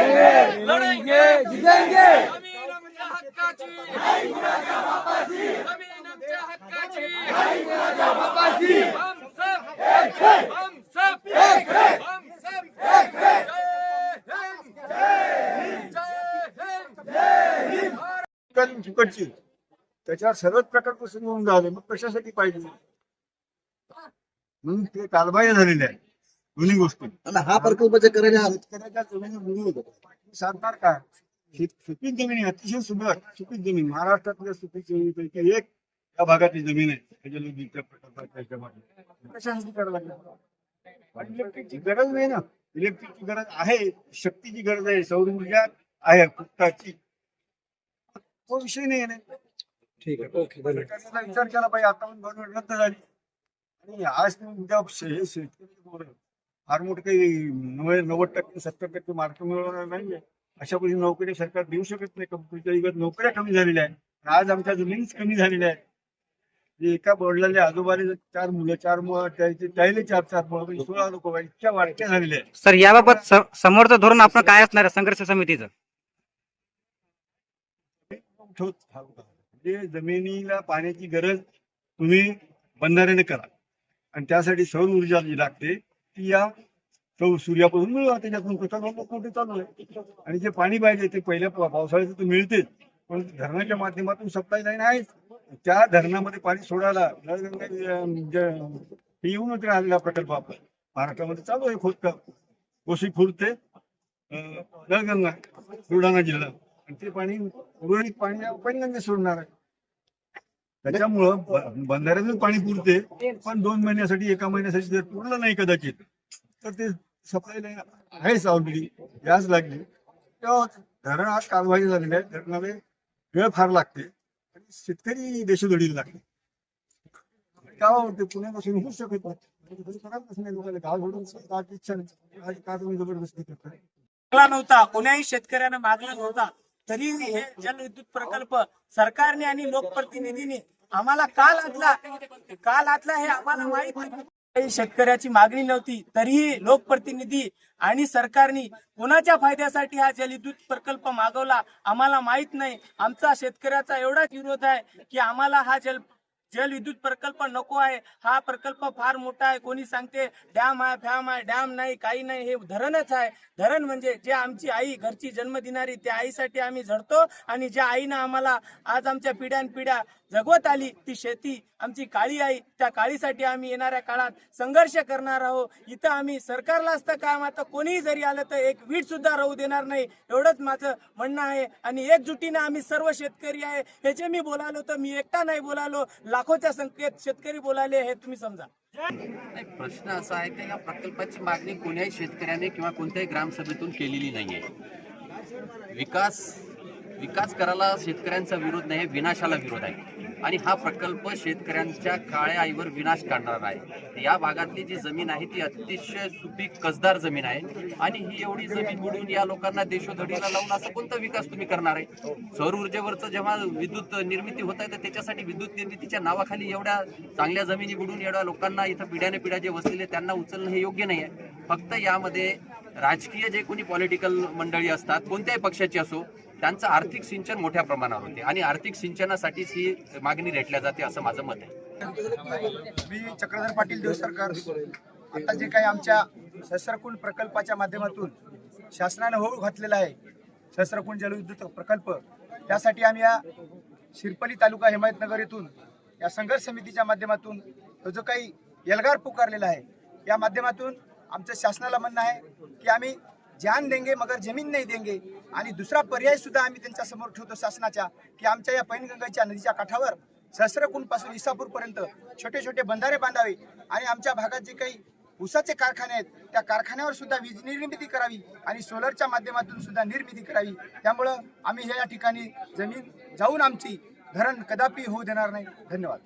लढेंगे. जितेंगे. जमीन आमच्या हक्काची. जमीन आमच्या हक्काची. हम सब हम सब हम सब जय हिंद जय हिंद ठिकाणी तिकडची त्याच्यावर सर्वच प्रकल्प सुरू होऊन झाले मग कशासाठी पाहिजे? म्हणून ते कारवाई झालेले आहे. दोन्ही गोष्टी आणि हा प्रकल्प जे करायला शेतकऱ्याच्या जमिनी बुडवून सांगणार काय? सुपीक जमीन अतिशय सुंदर. सुपीक जमीन महाराष्ट्रातल्या सुपीक जमिनीपैकी एक या भागातली जमीन आहे. कशासाठी करायला लागलं? पण इलेक्ट्रिकची गरज नाही ना. इलेक्ट्रिकची गरज आहे. शक्तीची गरज आहे. सौर ऊर्जा आहे. फुकटाची. तो विषय नाही आहे. ना ठीक आहे. ओके विचार केला पाहिजे. आता रद्द झाली. आणि आज तुम्ही उद्या शेतकरी फार मोठे काही नव्वद टक्के सत्तर टक्के मार्क मिळवणार नाहीये. अशा पद्धती नोकरी सरकार देऊ शकत नाही. कंपनीच्या युगात नोकऱ्या कमी झालेल्या आहेत. आज आमच्या जमिनीच कमी झालेल्या आहेत. जे एका बोर्डला आजोबाले चार मुलं चार मुलं त्याले चार चार मुलं म्हणजे सोळा लोक इतक्या वाटक्या झालेल्या आहेत. सर याबाबत समोरचं धोरण आपण काय असणार आहे? संघर्ष समितीचं? म्हणजे जमिनीला पाण्याची गरज तुम्ही बंधाऱ्याने करा. आणि त्यासाठी सौर ऊर्जा जी लागते या. सूर्यापासून मिळवा त्याच्यातून प्रकल्प मोठे चालू आहे? आणि जे पाणी पाहिजे ते पहिल्या पावसाळ्याचं तर मिळतेच. पण धरणाच्या माध्यमातून सप्लाय लाईन आहेच त्या धरणामध्ये पाणी सोडायला नळगंगा येऊनच राहिलेला प्रकल्प आपण महाराष्ट्रामध्ये चालू आहे खोदकाम. कोशी खुर्द अं, नळगंगा बुलढाणा जिल्हा. आणि ते पाणी उर्वरित पाणी पैनगंगे सोडणार आहे. त्याच्यामुळं ब- पाणी पुरते पण दोन महिन्यासाठी एका महिन्यासाठी जर पुरलं नाही कदाचित तर ते सप्लाय लाईन आहेच ऑलरेडी गॅस लागली. तेव्हा धरण आज कारवाई झालेली आहे धरणाला वेळ फार लागते आणि शेतकरी देशोधडीला लागते गावावर पुण्यापासून होऊ शकत नाही. लोकांना गाव सोडून इच्छा नाही का जबरदस्ती करताय मागला नव्हता कोण्याही शेतकऱ्यानं मागला नव्हता. तरी हे जलविद्युत प्रकल्प सरकारने आणि लोकप्रतिनिधींनी आम्हाला का लादला? का लादला हे आम्हाला माहीत शेतकऱ्याची मागणी नव्हती. तरीही लोकप्रतिनिधी आणि सरकारने कोणाच्या फायद्यासाठी हा जलविद्युत प्रकल्प मागवला आम्हाला माहीत नाही. आमचा शेतकऱ्याचा एवढाच विरोध आहे की आम्हाला हा जल जलविद्युत प्रकल्प नको आहे. हा प्रकल्प फार मोठा आहे. कोणी सांगते डॅम आहे फॅम आहे डॅम नाही काही नाही. हे धरणच आहे. धरण म्हणजे जे आमची आई घरची जन्म देणारी त्या आईसाठी आम्ही झडतो आणि ज्या आईनं आम्हाला आज आमच्या पिढ्यानपिढ्या जगवत आली ती शेती आमची काळी आई त्या काळीसाठी आम्ही येणाऱ्या काळात संघर्ष करणार आहोत. इथं आम्ही सरकारला असतं काम आता कोणीही जरी आलं तर एक वीट सुद्धा राहू देणार नाही. एवढंच माझं म्हणणं आहे आणि एकजुटीनं आम्ही सर्व शेतकरी आहे. हे जे मी बोलालो तर मी एकटा नाही बोलालो. लाखोच्या संख्येत शेतकरी बोलायले हे तुम्ही समजा. नाही प्रश्न असा आहे की या प्रकल्पाची मागणी कोण्याही शेतकऱ्याने किंवा कोणत्याही ग्रामसभेतून केलेली नाहीये. विकास विकास करायला शेतकऱ्यांचा विरोध नाही विनाशाला विरोध आहे. आणि हा प्रकल्प शेतकऱ्यांच्या काळ्या आईवर विनाश काढणार आहे. या भागातली जी जमीन आहे ती अतिशय सुपीक कसदार जमीन आहे. आणि ही एवढी जमीन बुडून या लोकांना देशोधडीला लावून असा कोणता विकास तुम्ही करणार आहे? सौर ऊर्जेवरचं जेव्हा विद्युत निर्मिती होत आहे तर त्याच्यासाठी विद्युत निर्मितीच्या नावाखाली एवढ्या चांगल्या जमिनी बुडून एवढ्या लोकांना इथं पिढ्याने पिढ्या जे वसलेले त्यांना उचलणं हे योग्य नाही आहे फक्त यामध्ये राजकीय जे कोणी पॉलिटिकल मंडळी असतात कोणत्याही पक्षाची असो त्यांचं आर्थिक सिंचन मोठ्या प्रमाणावर होते आणि आर्थिक सिंचनासाठीच ही मागणी रेटल्या जाते असं माझं मत आहे. मी चक्रधर पाटील देव सरकार. आता जे काही आमच्या सहस्रकुंड प्रकल्पाच्या माध्यमातून शासनानं होऊ घातलेला आहे सहस्रकुंड जलविद्युत प्रकल्प त्यासाठी आम्ही या शिरपली तालुका हिमायतनगर येथून या संघर्ष समितीच्या माध्यमातून तो जो काही एल्गार पुकारलेला आहे या माध्यमातून आमचं शासनाला म्हणणं आहे की आम्ही जान देंगे मगर जमीन नाही देंगे. आणि दुसरा पर्याय सुद्धा आम्ही त्यांच्यासमोर ठेवतो शासनाच्या की आमच्या या पैनगंगाच्या नदीच्या काठावर सहस्रकुंडपासून इसापूर पर्यंत छोटे छोटे बंधारे बांधावे. आणि आमच्या भागात जे काही ऊसाचे कारखाने आहेत त्या कारखान्यावर सुद्धा वीज निर्मिती करावी आणि सोलरच्या माध्यमातून सुद्धा निर्मिती करावी. त्यामुळं आम्ही हे या ठिकाणी जमीन जाऊन आमची धरण कदापि होऊ देणार नाही. धन्यवाद.